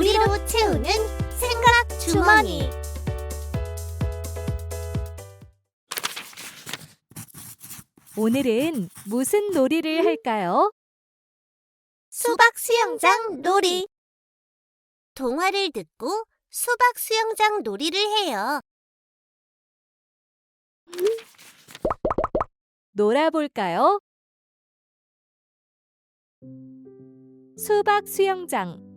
요리로 채우는 생각 주머니. 오늘은 무슨 놀이를 할까요? 수박 수영장 놀이. 동화를 듣고 수박 수영장 놀이를 해요. 놀아볼까요? 수박 수영장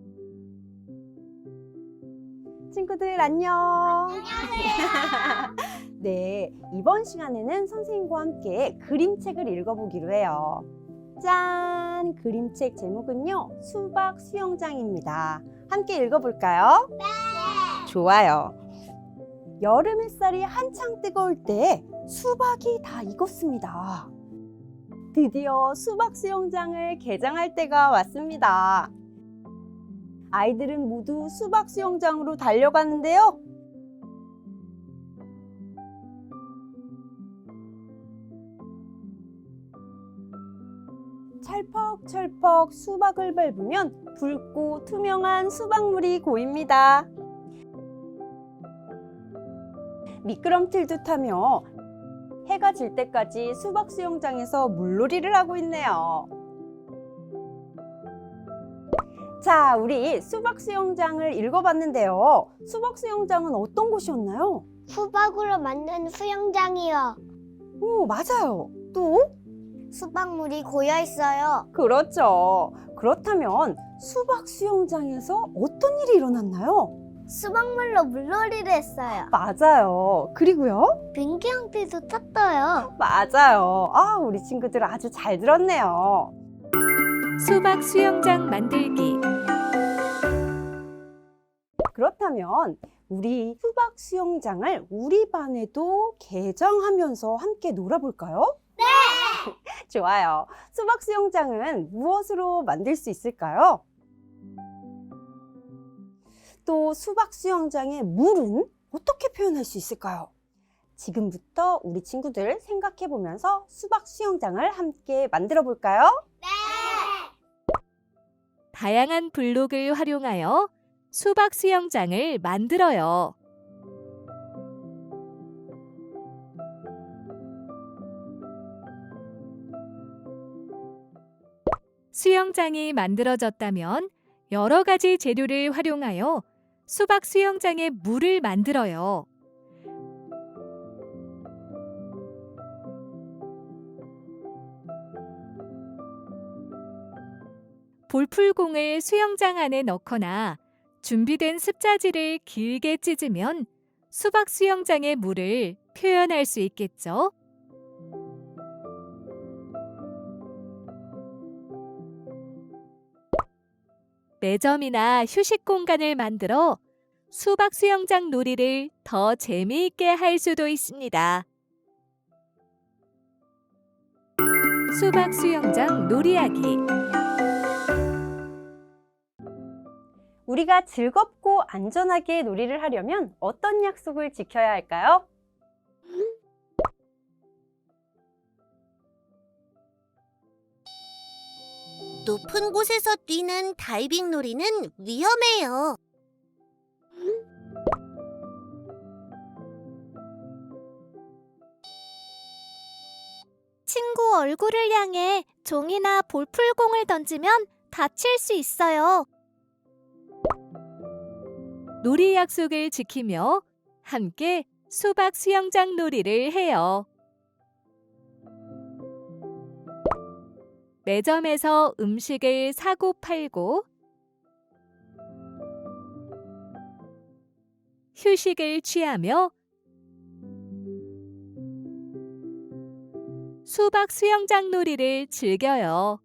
친구들 안녕. 네, 이번 시간에는 선생님과 함께 그림책을 읽어보기로 해요. 짠! 그림책 제목은요, 수박 수영장입니다. 함께 읽어볼까요? 네! 좋아요. 여름 햇살이 한창 뜨거울 때 수박이 다 익었습니다. 드디어 수박 수영장을 개장할 때가 왔습니다. 아이들은 모두 수박 수영장으로 달려가는데요. 찰퍽찰퍽 수박을 밟으면 붉고 투명한 수박물이 고입니다. 미끄럼틀도 타며 해가 질 때까지 수박 수영장에서 물놀이를 하고 있네요. 자, 우리 수박 수영장을 읽어봤는데요. 수박 수영장은 어떤 곳이었나요? 수박으로 만든 수영장이요. 오, 맞아요. 또? 수박물이 고여 있어요. 그렇죠. 그렇다면 수박 수영장에서 어떤 일이 일어났나요? 수박물로 물놀이를 했어요. 맞아요. 그리고요? 비행기 형태도 탔어요. 맞아요. 아, 우리 친구들 아주 잘 들었네요. 수박 수영장 만들기. 그렇다면 우리 수박 수영장을 우리 반에도 개장하면서 함께 놀아볼까요? 네! 좋아요. 수박 수영장은 무엇으로 만들 수 있을까요? 또 수박 수영장의 물은 어떻게 표현할 수 있을까요? 지금부터 우리 친구들 생각해 보면서 수박 수영장을 함께 만들어 볼까요? 다양한 블록을 활용하여 수박 수영장을 만들어요. 수영장이 만들어졌다면 여러 가지 재료를 활용하여 수박 수영장에 물을 만들어요. 볼풀공을 수영장 안에 넣거나 준비된 습자지를 길게 찢으면 수박 수영장의 물을 표현할 수 있겠죠. 매점이나 휴식 공간을 만들어 수박 수영장 놀이를 더 재미있게 할 수도 있습니다. 수박 수영장 놀이하기 우리가 즐겁고 안전하게 놀이를 하려면 어떤 약속을 지켜야 할까요? 높은 곳에서 뛰는 다이빙 놀이는 위험해요. 친구 얼굴을 향해 종이나 볼풀공을 던지면 다칠 수 있어요. 놀이 약속을 지키며 함께 수박 수영장 놀이를 해요. 매점에서 음식을 사고 팔고 휴식을 취하며 수박 수영장 놀이를 즐겨요.